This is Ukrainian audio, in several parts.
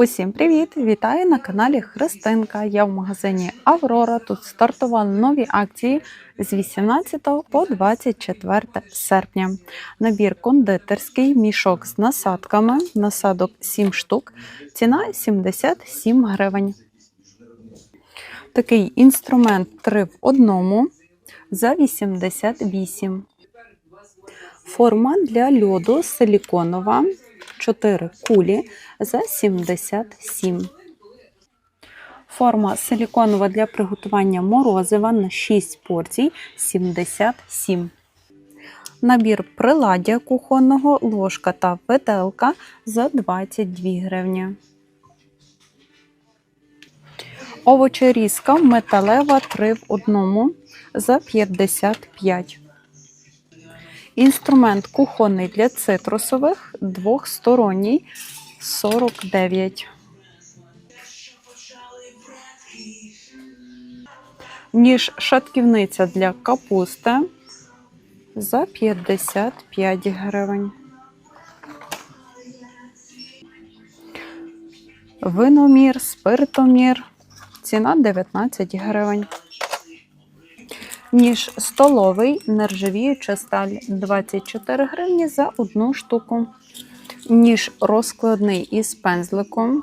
Усім привіт! Вітаю на каналі Христинка. Я в магазині Аврора. Тут стартували нові акції з 18 по 24 серпня. Набір кондитерський, мішок з насадками, насадок 7 штук, ціна 77 гривень. Такий інструмент 3 в одному за 88. Форма для льоду силіконова 4 кулі за 77. Форма силіконова для приготування морозива на 6 порцій 77. Набір приладдя кухонного, ложка та виделка за 22 гривні. Овочерізка металева 3 в одному за 55. Інструмент кухонний для цитрусових двохсторонній 49. Ніж шатківниця для капусти за 55 гривень. Виномір, спиртомір. Ціна 19 гривень. Ніж столовий нержавіюча сталь 24 гривні за одну штуку. Ніж розкладний із пензликом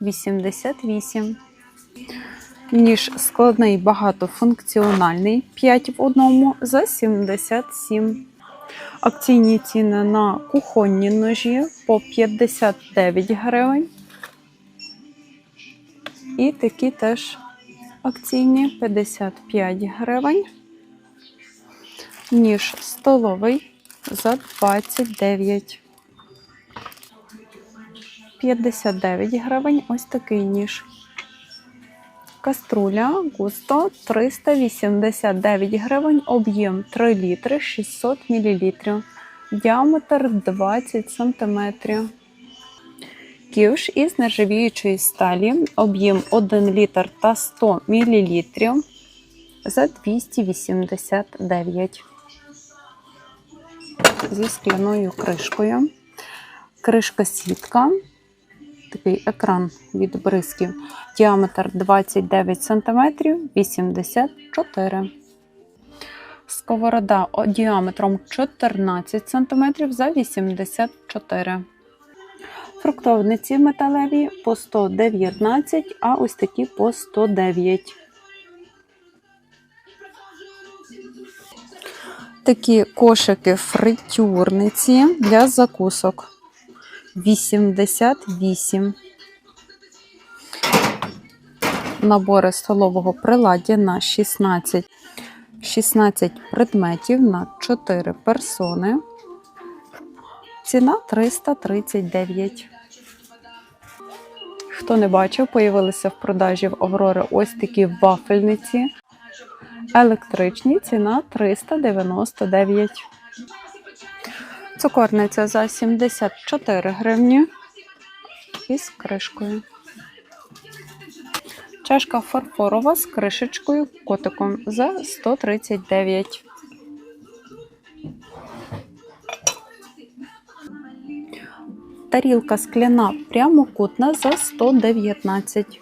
88. Ніж складний багатофункціональний 5 в одному за 77. Акційні ціни на кухонні ножі по 59 гривень. І такі теж акційні 55 гривень. Ніж столовий за 29. 59 гривень ось такий ніж. Каструля густо 389 гривень, об'єм 3 літри 600 мл. Діаметр 20 см. Ківш із нержавіючої сталі, об'єм 1 літр та 100 мл за 289 зі скляною кришкою. Кришка сітка, такий екран від бризків, діаметр 29 см 84 Сковорода діаметром 14 см за 84 Фруктовниці металеві по 119, а ось такі по 109. Такі кошики фритюрниці для закусок 88. Набори столового приладдя на 16. 16 предметів на 4 персони. Ціна 339. Хто не бачив, появилися в продажі в Аврори ось такі вафельниці. Електричні ціна 399. Цукорниця за 74 гривні із кришкою. Чашка фарфорова з кришечкою котиком за 139. Тарілка скляна прямокутна за 119.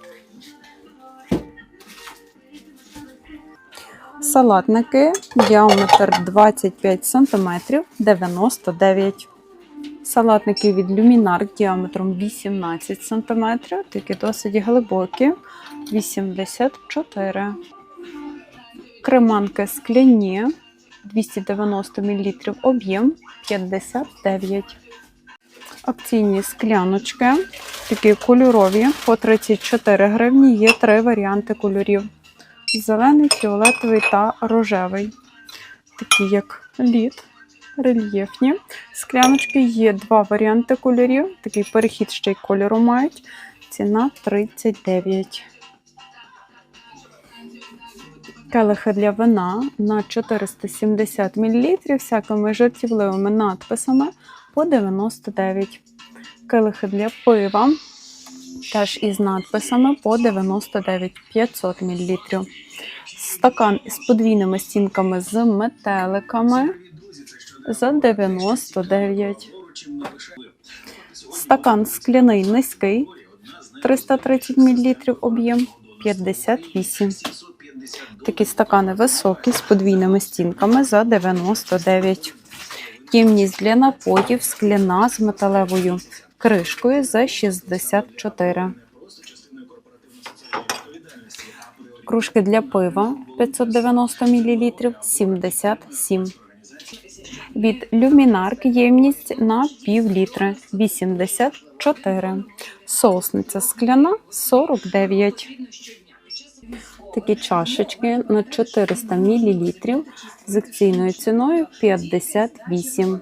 Салатники діаметр 25 см 99 Салатники від люмінар діаметром 18 см, такі досить глибокі 84 Креманки скляні 290 мл об'єм 59 Акційні скляночки, такі кольорові, по 34 гривні. Є три варіанти кольорів: зелений, фіолетовий та рожевий. Такі як лід, рельєфні. Скляночки є два варіанти кольорів. Такий перехід ще й кольору мають. Ціна 39. Келихи для вина на 470 мл всякими жартівливими надписами по 99. Келихи для пива теж із надписами по 99 500 мл. Стакан із подвійними стінками з метеликами за 99. Стакан скляний низький 330 мл об'єм 58. Такі стакани високі з подвійними стінками за 99. Ємність для напоїв скляна з металевою кришкою за 64. Кружки для пива 590 мл 77. Від люмінарк ємність на пів літри 84. Соусниця скляна 49. Такі чашечки на 400 мл з акційною ціною 58.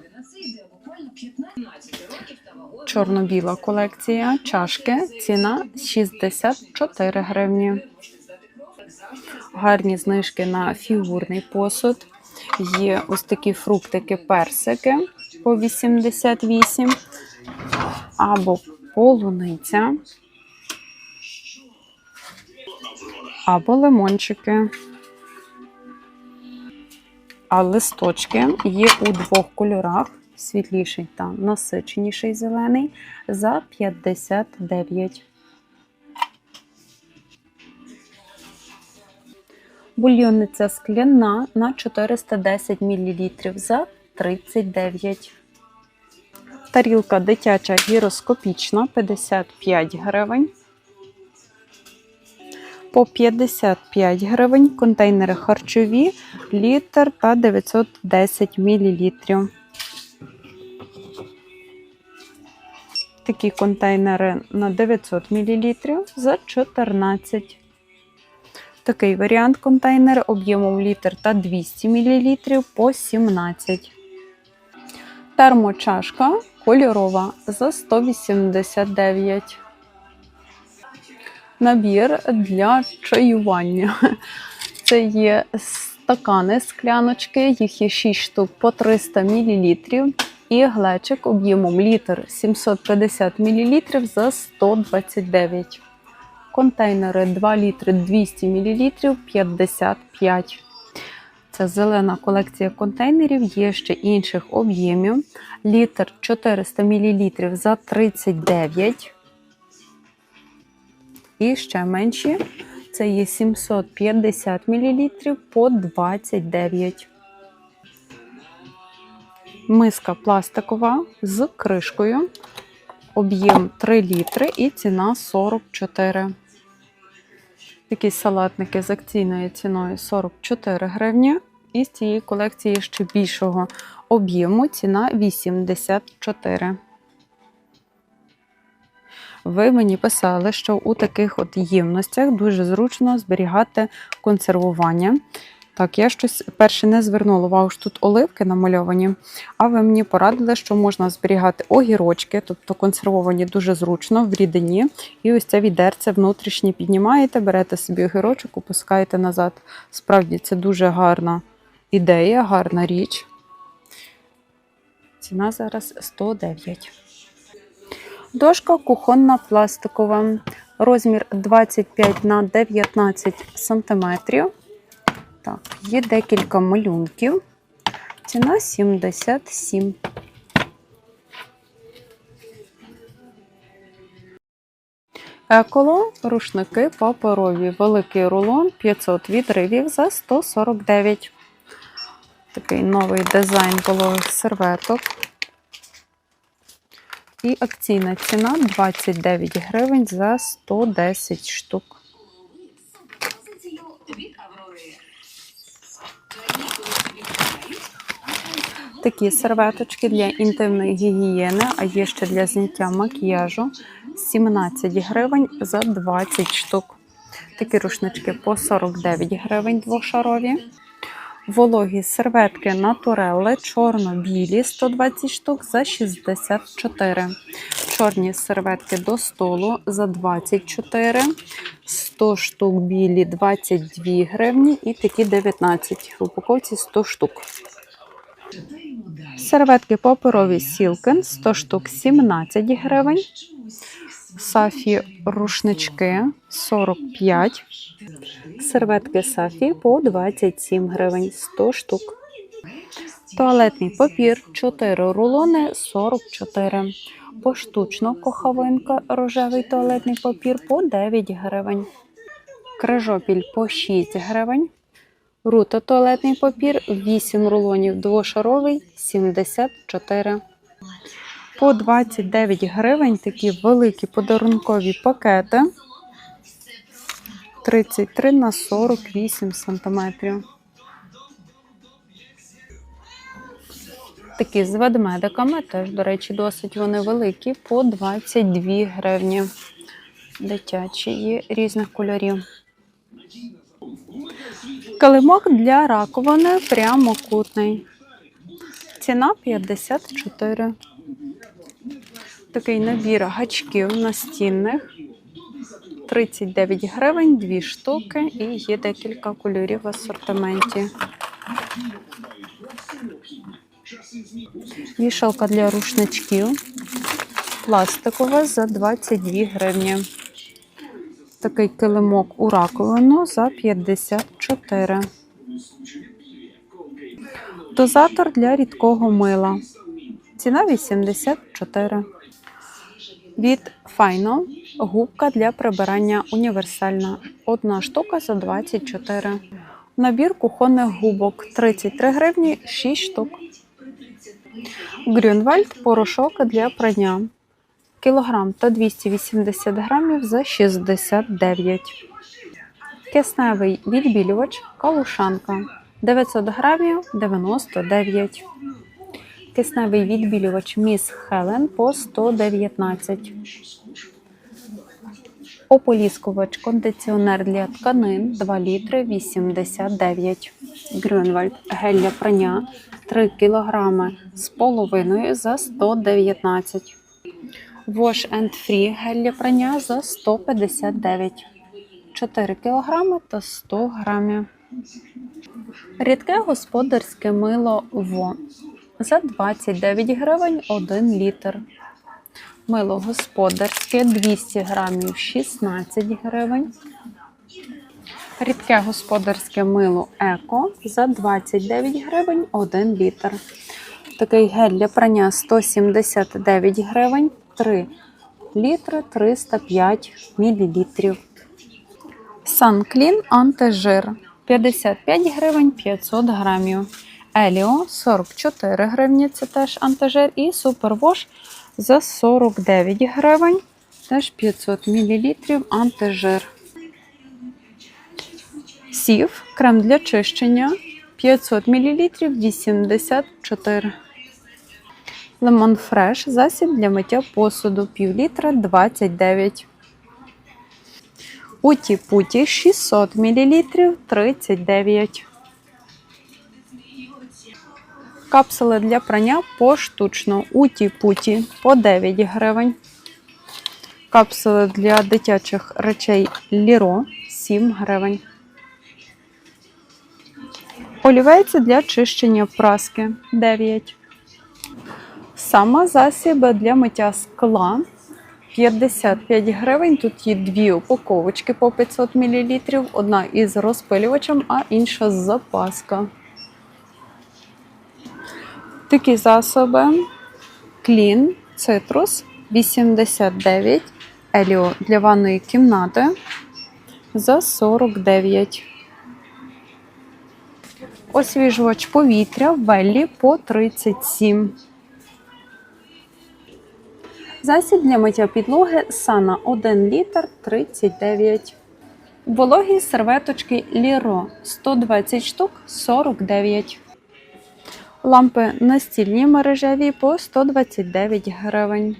Чорно-біла колекція чашки. Ціна 64 гривні. Гарні знижки на фігурний посуд. Є ось такі фруктики, персики по 88 або полуниця, або лимончики. А листочки є у двох кольорах: світліший та насиченіший зелений за 59. Бульйонниця скляна на 410 мл за 39. Тарілка дитяча гіроскопічна 55 гривень. По 55 гривень контейнери харчові літр та 910 мл. Такі контейнери на 900 мл за 14. Такий варіант контейнера об'ємом літр та 200 мл по 17. Термочашка кольорова за 189. Набір для чаювання. Це є стакани скляночки, їх є 6 штук по 300 мл. І глечик об'ємом літр 750 мл за 129 контейнери 2 літри 200 мл 55. Це зелена колекція контейнерів, є ще інших об'ємів. Літр 400 мл за 39. І ще менші. Це є 750 мл по 29. Миска пластикова з кришкою. Об'єм 3 літри і ціна 44. Такі салатники з акційною ціною 44 гривні. І з цієї колекції ще більшого об'єму ціна 84. Ви мені писали, що у таких от ємностях дуже зручно зберігати консервування. Так, я щось перше не звернула увагу, що тут оливки намальовані, а ви мені порадили, що можна зберігати огірочки, тобто консервовані дуже зручно в рідині. І ось це відерце внутрішнє піднімаєте, берете собі огірочок, опускаєте назад. Справді, це дуже гарна ідея, гарна річ. Ціна зараз 109. Дошка кухонна пластикова. Розмір 25 на 19 сантиметрів. Так, є декілька малюнків. Ціна 77. Еколо, рушники паперові. Великий рулон 500 відривів за 149. Такий новий дизайн пологих серветок. І акційна ціна 29 гривень за 110 штук. Такі серветочки для інтимної гігієни, а є ще для зняття макіяжу 17 гривень за 20 штук. Такі рушнички по 49 гривень двошарові. Вологі серветки натурелли чорно-білі 120 штук за 64. Чорні серветки до столу за 24, 100 штук білі 22 гривні і такі 19 в упаковці 100 штук. Серветки паперові Сілкен 100 штук 17 гривень. Сафі рушнички 45. Серветки Сафі по 27 гривень 100 штук. Туалетний папір 4 рулони 44. Поштучно кохавинка рожевий туалетний папір по 9 гривень. Крижопіль по 6 гривень. Рута туалетний папір 8 рулонів двошаровий 74. По 29 гривень такі великі подарункові пакети. 33 на 48 сантиметрів. Такі з ведмедиками, теж, до речі, досить вони великі, по 22 гривні. Дитячі є різних кольорів. Килимок для раковини прямокутний. Ціна 54. Такий набір гачків настінних. 39 гривень, дві штуки і є декілька кольорів в асортименті. Вішалка для рушничків. Пластикова за 22 гривні. Такий килимок у раковину за 54. Дозатор для рідкого мила. Ціна 84. Від Final губка для прибирання універсальна. Одна штука за 24. Набір кухонних губок 33 гривні 6 штук. Грюнвальд порошок для прання. Кілограм та 280 грамів за 69. Кисневий відбілювач калушанка 900 грамів 99. Кисневий відбілювач Міс Хелен по 119. Ополіскувач кондиціонер для тканин 2 літри 89. Грюнвальд гель для прання 3 кг з половиною за 119. Wash and Free гель для прання за 159. 4 кг та 100 грамів. Рідке господарське мило ВО за 29 гривень 1 літр. Мило господарське 200 грамів 16 гривень. Рідке господарське мило еко за 29 гривень 1 літр. Такий гель для прання 179 гривень 3 літри 305 мілілітрів. Санклін антижир 55 гривень 500 грамів. Еліо 44 гривні, це теж антижир. І супервош за 49 гривень, теж 500 мл антижир. Сів, крем для чищення 500 мл 84. Лемон фреш, засіб для миття посуду, пів літра 29. Уті путі 600 мл 39. Капсули для прання поштучно. Уті путі по 9 гривень. Капсули для дитячих речей Ліро 7 гривень. Олівець для чищення праски 9. Сама засіби для миття скла 55 гривень. Тут є дві упаковочки по 500 мл. Одна із розпилювачем, а інша з запаска. Такі засоби. Клін, цитрус 89. Еліо для ванної кімнати за 49. Освіжувач повітря Веллі по 37. Засіб для миття підлоги Сана 1 літр 39. Вологі серветочки Ліро 120 штук 49. Лампи настільні мережеві по 129 гривень.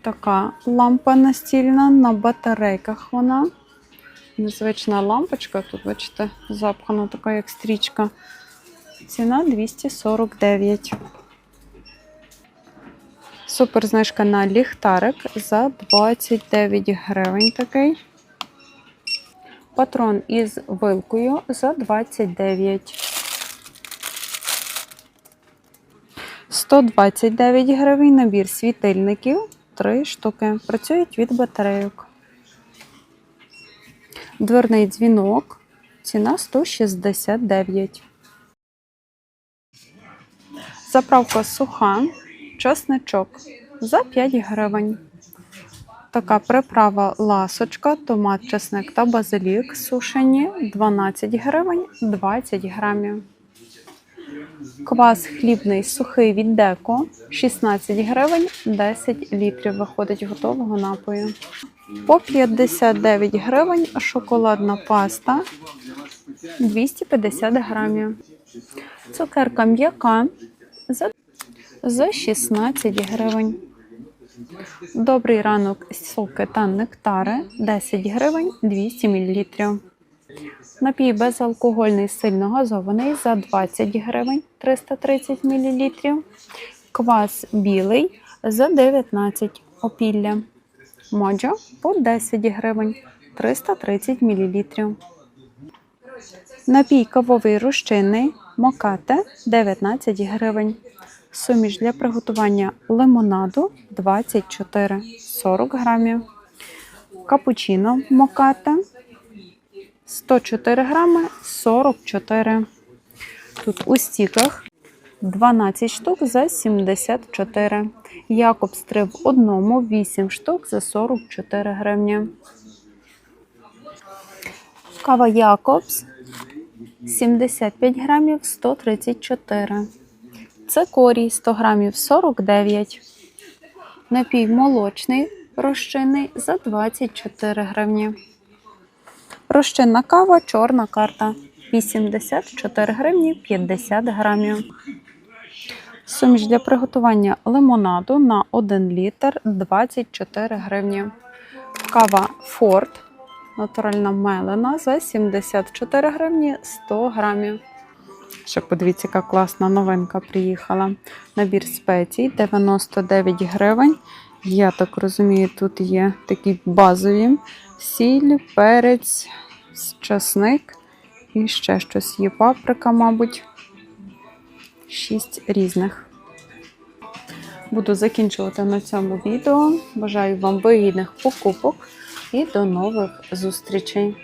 Така лампа настільна на батарейках вона. Незвична лампочка, тут, бачите, запхана така, як стрічка. Ціна 249. Супер знижка на ліхтарик за 29 гривень такий. Патрон із вилкою за 29. 129 гривень набір світильників. 3 штуки. Працюють від батарейок. Дверний дзвінок. Ціна 169. Заправка суха, чесничок за 5 гривень. Така приправа ласочка, томат, чесник та базилік сушені 12 гривень 20 грамів. Квас хлібний сухий від деко 16 гривень 10 літрів виходить готового напою. По 59 гривень шоколадна паста 250 грамів. Цукерка м'яка за, за 16 гривень. Добрий ранок соки та нектари 10 гривень 200 мл. Напій безалкогольний сильно газований за 20 гривень 330 мл. Квас білий за 19 опілля. Моджо по 10 гривень 330 мл. Напій кавовий розчинний мокате 19 гривень. Суміш для приготування лимонаду 24 40 грамів. Капучино мокате 104 грами 44. Тут у стіках 12 штук за 74. Якобс 3 в одному 8 штук за 44 гривні. Кава Якобс 75 грамів 134. Цикорій 100 грамів 49. Напій молочний розчинний за 24 гривні. Розчинна кава чорна карта 84 гривні 50 грамів. Суміш для приготування лимонаду на 1 літр 24 гривні. Кава Форт натуральна мелена за 74 гривні 100 грамів. Ще подивіться, яка класна новинка приїхала. Набір спецій 99 гривень. Я так розумію, тут є такі базові сіль, перець, часник і ще щось є паприка, мабуть. Шість різних. Буду закінчувати на цьому відео. Бажаю вам вигідних покупок і до нових зустрічей!